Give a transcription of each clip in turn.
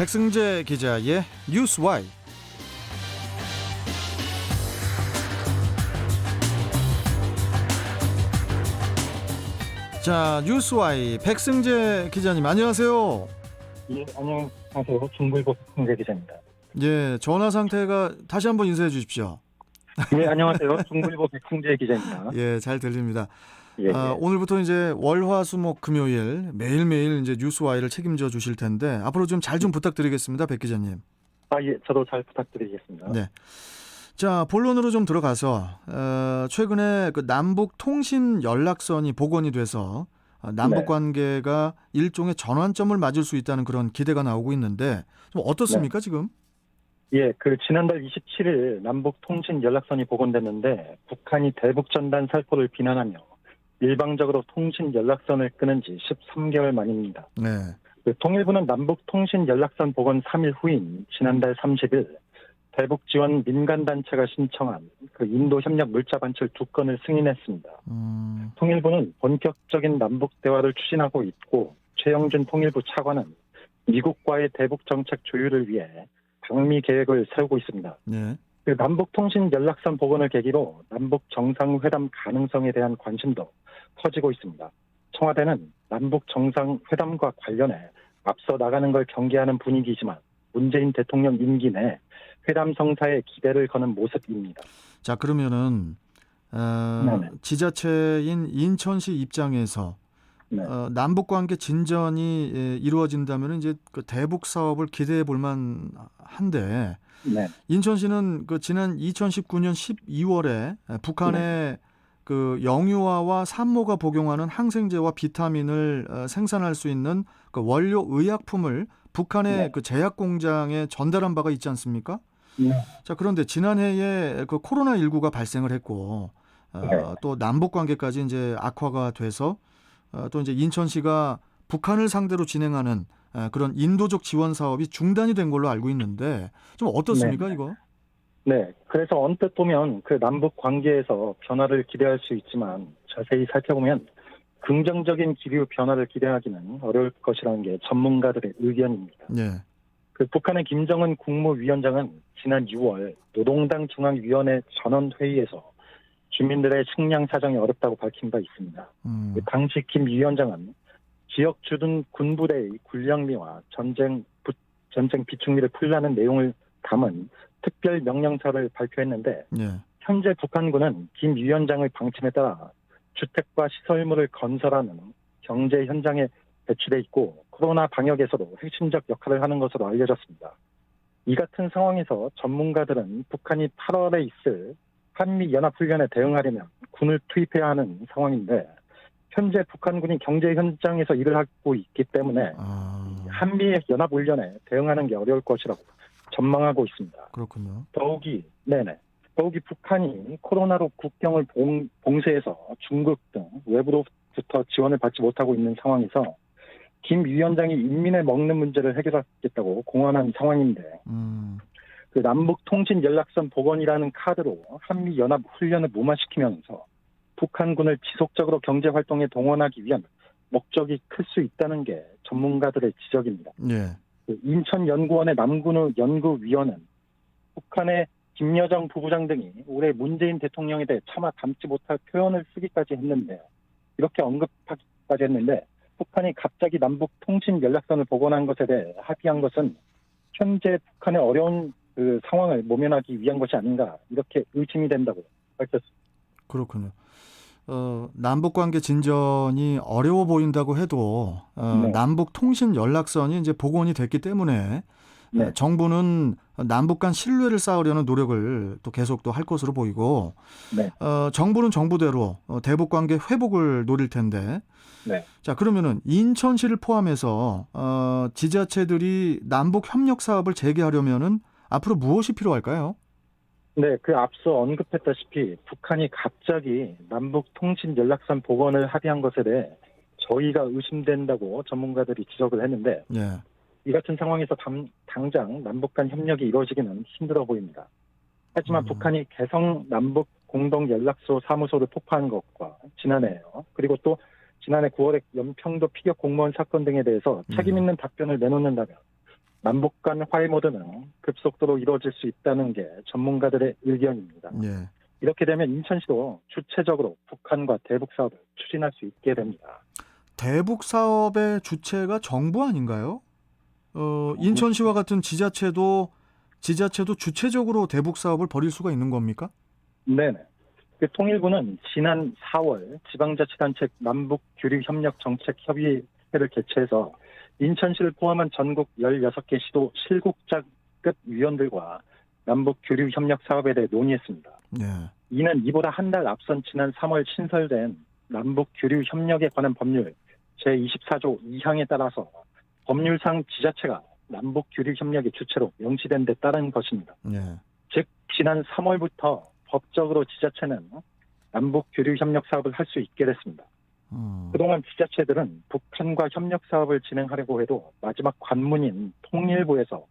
백승재 기자의 뉴스와이. 자, 뉴스와이 백승재 기자님 안녕하세요. 예, 안녕하세요. 중불고 홍재 기자입니다. 예, 전화 상태가 다시 한번 인사해 주십시오. 예, 안녕하세요. 중불고 백승재 기자입니다. 예, 잘 들립니다. 예, 아, 예. 오늘부터 이제 월화수목 금요일 매일매일 이제 뉴스와이를 책임져 주실 텐데 앞으로 좀잘좀 부탁드리겠습니다, 백 기자님. 아, 예, 저도 잘 부탁드리겠습니다. 네. 자, 본론으로 좀 들어가서 어, 최근에 그 남북 통신 연락선이 복원이 돼서 어, 남북 네. 관계가 일종의 전환점을 맞을 수 있다는 그런 기대가 나오고 있는데 좀 어떻습니까, 네. 지금? 예, 그 지난달 27일 남북 통신 연락선이 복원됐는데 북한이 대북 전단 살포를 비난하며 일방적으로 통신 연락선을 끊은 지 13개월 만입니다. 네. 그 통일부는 남북 통신 연락선 복원 3일 후인 지난달 30일 대북 지원 민간 단체가 신청한 그 인도 협력 물자 반출 두 건을 승인했습니다. 음, 통일부는 본격적인 남북 대화를 추진하고 있고 최영준 통일부 차관은 미국과의 대북 정책 조율을 위해 방미 계획을 세우고 있습니다. 네. 그 남북 통신 연락선 복원을 계기로 남북 정상회담 가능성에 대한 관심도 커지고 있습니다. 청와대는 남북 정상회담과 관련해 앞서 나가는 걸 경계하는 분위기지만 문재인 대통령 임기 내 회담 성사에 기대를 거는 모습입니다. 자, 그러면은 어. 지자체인 인천시 입장에서 네. 어, 남북 관계 진전이 예, 이루어진다면 이제 그 대북 사업을 기대해 볼 만 한데 네. 인천시는 그 지난 2019년 12월에 북한의 그 영유아와 산모가 복용하는 항생제와 비타민을 어, 생산할 수 있는 그 원료 의약품을 북한의 네. 그 제약 공장에 전달한 바가 있지 않습니까? 네. 자, 그런데 지난해에 그 코로나 19가 발생을 했고, 어, 네. 또 남북 관계까지 이제 악화가 돼서, 어, 또 이제 인천시가 북한을 상대로 진행하는 어, 그런 인도적 지원 사업이 중단이 된 걸로 알고 있는데, 좀 어떻습니까, 네. 이거? 네. 그래서 언뜻 보면 그 남북 관계에서 변화를 기대할 수 있지만 자세히 살펴보면 긍정적인 기류 변화를 기대하기는 어려울 것이라는 게 전문가들의 의견입니다. 예. 그 북한의 김정은 국무위원장은 지난 6월 노동당 중앙위원회 전원회의에서 주민들의 식량 사정이 어렵다고 밝힌 바 있습니다. 음, 그 당시 김 위원장은 지역 주둔 군부대의 군량미와 전쟁 부- 전쟁 비축미를 풀라는 내용을 담은 특별 명령서를 발표했는데 예. 현재 북한군은 김 위원장의 방침에 따라 주택과 시설물을 건설하는 경제 현장에 배치돼 있고 코로나 방역에서도 핵심적 역할을 하는 것으로 알려졌습니다. 이 같은 상황에서 전문가들은 북한이 8월에 있을 한미 연합훈련에 대응하려면 군을 투입해야 하는 상황인데 현재 북한군이 경제 현장에서 일을 하고 있기 때문에 아, 한미 연합훈련에 대응하는 게 어려울 것이라고 전망하고 있습니다. 그렇군요. 더욱이 네네 더욱이 북한이 코로나로 국경을 봉, 봉쇄해서 중국 등 외부로부터 지원을 받지 못하고 있는 상황에서 김 위원장이 인민을 먹는 문제를 해결하겠다고 공언한 상황인데 음, 그 남북 통신 연락선 복원이라는 카드로 한미 연합 훈련을 무마시키면서 북한군을 지속적으로 경제 활동에 동원하기 위한 목적이 클 수 있다는 게 전문가들의 지적입니다. 예. 그 인천연구원의 남근우 연구위원은 북한의 김여정 부부장 등이 올해 문재인 대통령에 대해 차마 담지 못할 표현을 쓰기까지 했는데 이렇게 언급하기까지 했는데 북한이 갑자기 남북 통신 연락선을 복원한 것에 대해 합의한 것은 현재 북한의 어려운 그 상황을 모면하기 위한 것이 아닌가 이렇게 의심이 된다고 밝혔습니다. 그렇군요. 어, 남북 관계 진전이 어려워 보인다고 해도 어, 네. 남북 통신 연락선이 이제 복원이 됐기 때문에 네. 어, 정부는 남북 간 신뢰를 쌓으려는 노력을 또 계속 또 할 것으로 보이고 네. 어, 정부는 정부대로 어, 대북 관계 회복을 노릴 텐데 네. 자 그러면은 인천시를 포함해서 어, 지자체들이 남북 협력 사업을 재개하려면은 앞으로 무엇이 필요할까요? 네, 그 앞서 언급했다시피 북한이 갑자기 남북 통신 연락선 복원을 합의한 것에 대해 저희가 의심된다고 전문가들이 지적을 했는데 예. 이 같은 상황에서 당, 당장 남북 간 협력이 이루어지기는 힘들어 보입니다. 하지만 음. 북한이 개성 남북 공동 연락소 사무소를 폭파한 것과 지난해요. 그리고 또 지난해 9월에 연평도 피격 공무원 사건 등에 대해서 책임 음. 있는 답변을 내놓는다면 남북 간 화해 모드는 급속도로 이루어질 수 있다는 게 전문가들의 의견입니다. 예. 이렇게 되면 인천시도 주체적으로 북한과 대북 사업을 추진할 수 있게 됩니다. 대북 사업의 주체가 정부 아닌가요? 어, 인천시와 같은 지자체도 지자체도 주체적으로 대북 사업을 벌일 수가 있는 겁니까? 네네. 그 통일부는 지난 4월 지방자치단체 남북 교류 협력 정책 협의회를 개최해서 인천시를 포함한 전국 16개 시도 실국장급 위원들과 남북 교류 협력 사업에 대해 논의했습니다. 예. 이는 이보다 한 달 앞선 지난 3월 신설된 남북 교류 협력에 관한 법률 제24조 2항에 따라서 법률상 지자체가 남북 교류 협력의 주체로 명시된 데 따른 것입니다. 예. 즉 지난 3월부터 법적으로 지자체는 남북 교류 협력 사업을 할 수 있게 됐습니다. 음. 그동안 지자체들은 북한과 협력 사업을 진행하려고 해도 마지막 관문인 통일부에서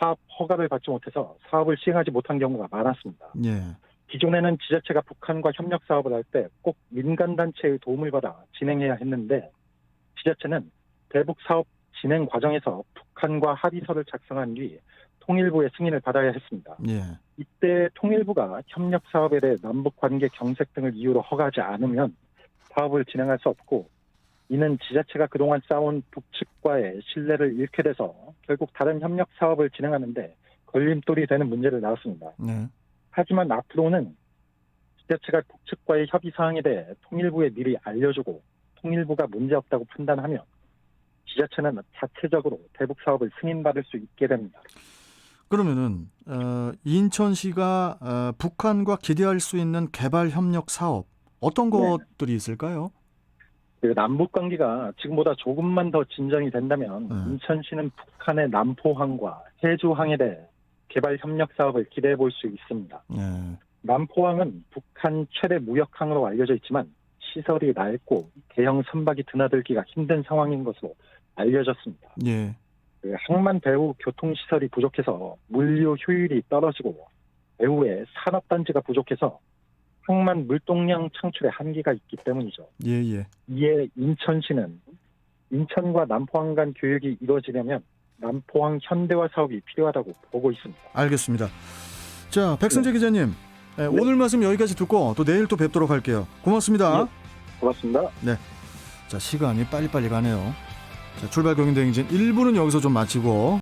사업 허가를 받지 못해서 사업을 시행하지 못한 경우가 많았습니다. 예. 기존에는 지자체가 북한과 협력 사업을 할 때 꼭 민간 단체의 도움을 받아 진행해야 했는데 지자체는 대북 사업 진행 과정에서 북한과 합의서를 작성한 뒤 통일부의 승인을 받아야 했습니다. 예. 이때 통일부가 협력 사업에 대해 남북 관계 경색 등을 이유로 허가하지 않으면 사업을 진행할 수 없고 이는 지자체가 그동안 쌓아온 북측과의 신뢰를 잃게 돼서 결국 다른 협력 사업을 진행하는데 걸림돌이 되는 문제를 낳았습니다. 네. 하지만 앞으로는 지자체가 북측과의 협의 사항에 대해 통일부에 미리 알려주고 통일부가 문제없다고 판단하면 지자체는 자체적으로 대북 사업을 승인받을 수 있게 됩니다. 그러면은 어, 인천시가 어, 북한과 기대할 수 있는 개발 협력 사업 어떤 네. 것들이 있을까요? 그 남북 관계가 지금보다 조금만 더 진전이 된다면 네. 인천시는 북한의 남포항과 해주항에 대해 개발 협력 사업을 기대해 볼 수 있습니다. 예. 남포항은 북한 최대 무역항으로 알려져 있지만 시설이 낡고 대형 선박이 드나들기가 힘든 상황인 것으로 알려졌습니다. 예. 그 항만 배후 교통 시설이 부족해서 물류 효율이 떨어지고 배후에 산업 단지가 부족해서 항만 물동량 창출에 한계가 있기 때문이죠. 예, 예. 이에 인천시는 인천과 남포항 간 교육이 이루어지려면 남포항 현대화 사업이 필요하다고 보고 있습니다. 알겠습니다. 자, 백승재 기자님. 예, 오늘 말씀 여기까지 듣고 또 내일 또 뵙도록 할게요. 고맙습니다. 네. 고맙습니다. 자, 시간이 빨리빨리 가네요. 자, 출발 경인대행진 1부는 여기서 좀 마치고